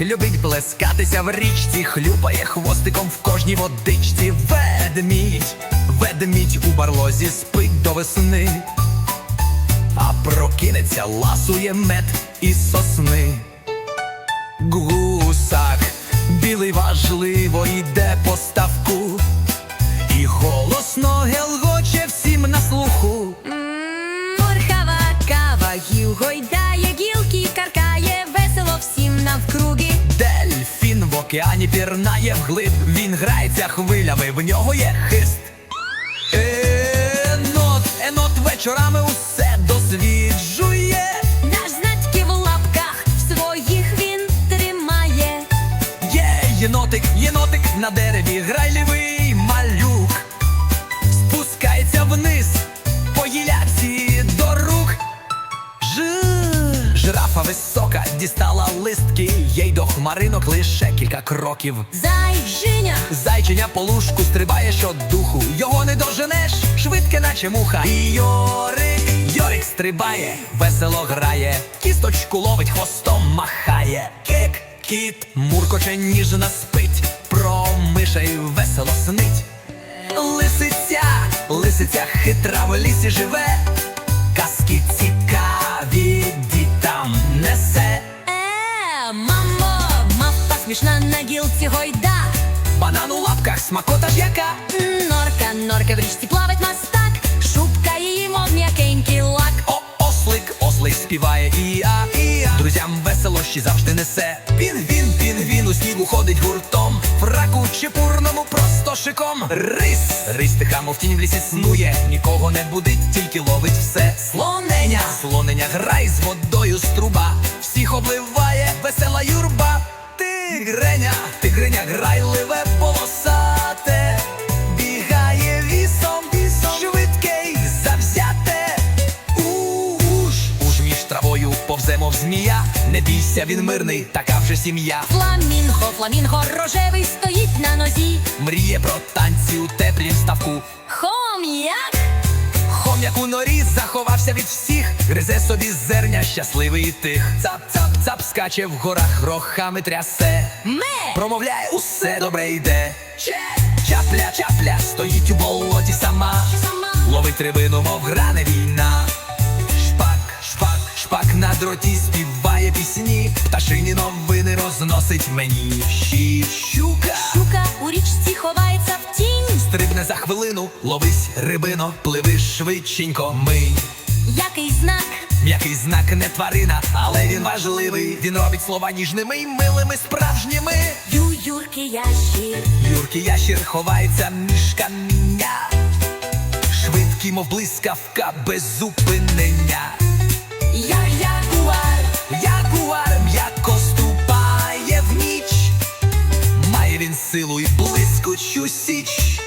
любить плескатися в річці, хлюпає хвостиком в кожній водичці. Ведмідь, ведмідь у барлозі спить до весни, а прокинеться, ласує мед із сосни. Гусак, білий важливо йде по ставку, і голосно океані пірнає вглиб, він грається хвилями, в нього є хист. Енот, енот вечорами усе досліджує. Наш знацьки в лапках своїх він тримає. Є єнотик, єнотик на дереві, грайливий малюк. Спускається вниз по гілячці до рук. Жирафа висока дістала листки, їй до хмаринок лише кілька кроків. Зайжиня, Зайченя по лужку стрибає щодуху, його не доженеш, швидке, наче муха. І Йорик, Йорик стрибає, весело грає, кісточку ловить, хвостом махає. Кик, кіт, муркоче ніжно спить, про мишей весело снить. Лисиця, лисиця хитра в лісі живе, гілці гойда. Банан у лапках, смакота ж яка. Норка, норка в річці плавить мастак, шубка її, мов м'якенький лак. О, ослик, ослик співає і-а, і-а. Друзям весело ще завжди несе. Пінгвін, пінгвін у снігу ходить гуртом. Фраку чепурному просто шиком. Рис, рис тиха, мов тінь в лісі снує. Нікого не будить, тільки ловить все. Слоненя, слоненя грай з водою з труба Всіх обливає весела юрба Тигреня, тигреня грайливе полосате. Бігає вісом, вісом швидке й завзяте Уж, уж між травою повзе, мов змія. Не бійся, він мирний, така вже сім'я. Фламінго, фламінго, рожевий стоїть на нозі. Мріє про танці у теплім ставку. Хом'як, Хом'як у норі заховався від всіх. Гризе собі зерня, щасливий і тих. Цап, цап, цап, скаче в горах, рохами трясе. Ме, Промовляє, усе добре йде. Че, Чапля, чапля, стоїть у болоті сама. Сама. Ловить рибину, мов гране війна. Шпак, шпак, шпак на дроті співає пісні. Пташині новини розносить мені Щі, щука, щука у річці ховається стрибне за хвилину, ловись рибино, пливи швидченько мий Який знак, М'який знак не тварина, але він важливий. Він робить слова ніжними й милими справжніми. ю-юрки ящір. Юркий ящір ховається між каміння. Швидкий, мов блискавка, без зупинення. Я ягуар, Ягуар м'яко ступає в ніч. Має він силу і блискучу січ.